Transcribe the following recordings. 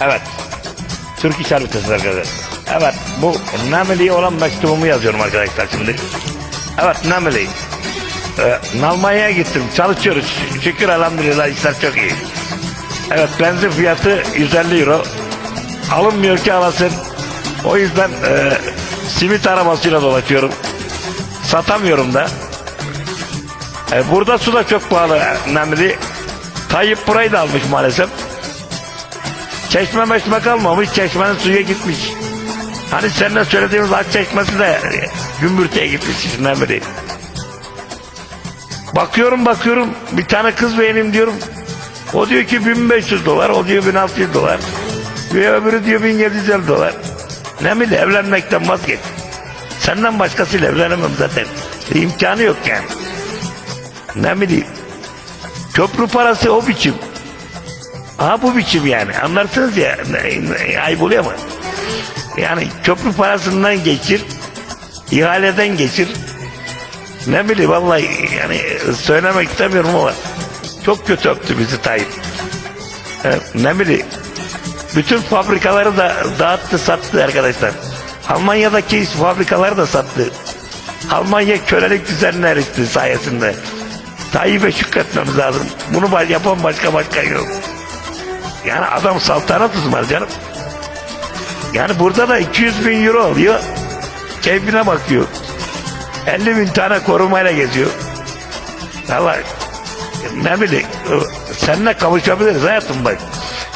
Evet. Türk İş Haritası arkadaşlar. Evet bu Nemeli'ye olan mektubumu yazıyorum arkadaşlar şimdi. Evet Nemeli. Ee, Almanya'ya gittim. Çalışıyoruz. Şükür elhamdülillah işler çok iyi. Evet benzin fiyatı 150 euro. Alınmıyor ki alasın. O yüzden e, simit arabasıyla dolaşıyorum. Satamıyorum da. E, burada su da çok pahalı Nemli. Tayyip burayı da almış maalesef. Çeşme meşme kalmamış. Çeşmenin suya gitmiş. Hani seninle söylediğimiz ak çeşmesi de gümbürtüye gitmiş Nemli. Bakıyorum bakıyorum bir tane kız beğeneyim diyorum. O diyor ki 1500 dolar, o diyor 1600 dolar. Ve öbürü diyor 1750 dolar. Ne bileyim evlenmekten vazgeç. Senden başkasıyla evlenemem zaten. İmkanı yok yani. Ne bileyim. Köprü parası o biçim. Aha bu biçim yani. Anlarsınız ya. Ayıp oluyor mu? Yani köprü parasından geçir. ihaleden geçir. Ne bileyim vallahi yani söylemek istemiyorum ama çok kötü öptü bizi Tayyip. Evet, ne bileyim. Bütün fabrikaları da dağıttı sattı arkadaşlar. Almanya'daki fabrikaları da sattı. Almanya kölelik düzenine erişti sayesinde. Tayyip'e şükretmemiz lazım. Bunu yapan başka başka yok. Yani adam saltanat uzmanı canım. Yani burada da 200 bin euro alıyor. Keyfine bakıyor. 50 bin tane korumayla geziyor. Vallahi ne bileyim seninle kavuşabiliriz hayatım bak.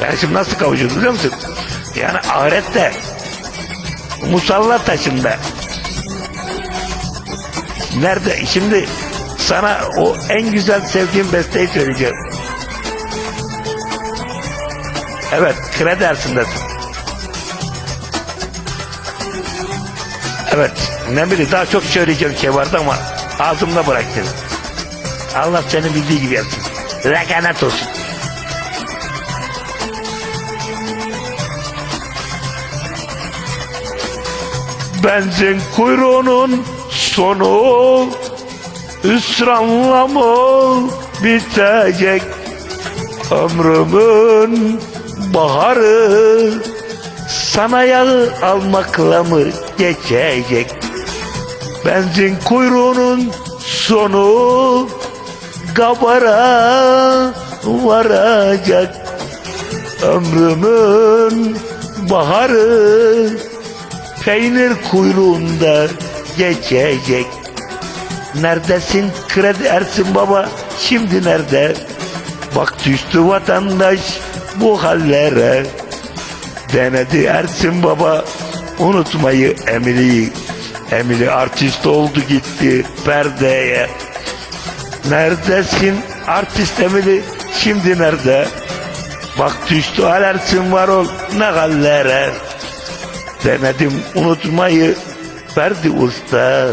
Yani şimdi nasıl kavuşuyoruz biliyor musun? Yani ahirette musalla taşında nerede şimdi sana o en güzel sevdiğim besteyi söyleyeceğim. Evet kredi dersindesin. Evet ne bileyim daha çok söyleyeceğim şey vardı ama ağzımda bıraktım. Allah seni bildiği gibi yapsın. Lakanat olsun. Benzin kuyruğunun sonu Hüsranla mı bitecek Ömrümün baharı Sana yağı almakla mı geçecek? Benzin kuyruğunun sonu Gabara varacak. Ömrümün baharı Peynir kuyruğunda geçecek. Neredesin kredi Ersin baba? Şimdi nerede? Bak düştü vatandaş bu hallere. Denedi Ersin baba. Unutmayı Emily'yi Emily artist oldu gitti perdeye. Neredesin artist Emily? Şimdi nerede? Bak düştü hal Ersin var ol ne hallere. Denedim unutmayı verdi usta.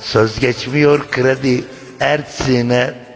Söz geçmiyor kredi Ersin'e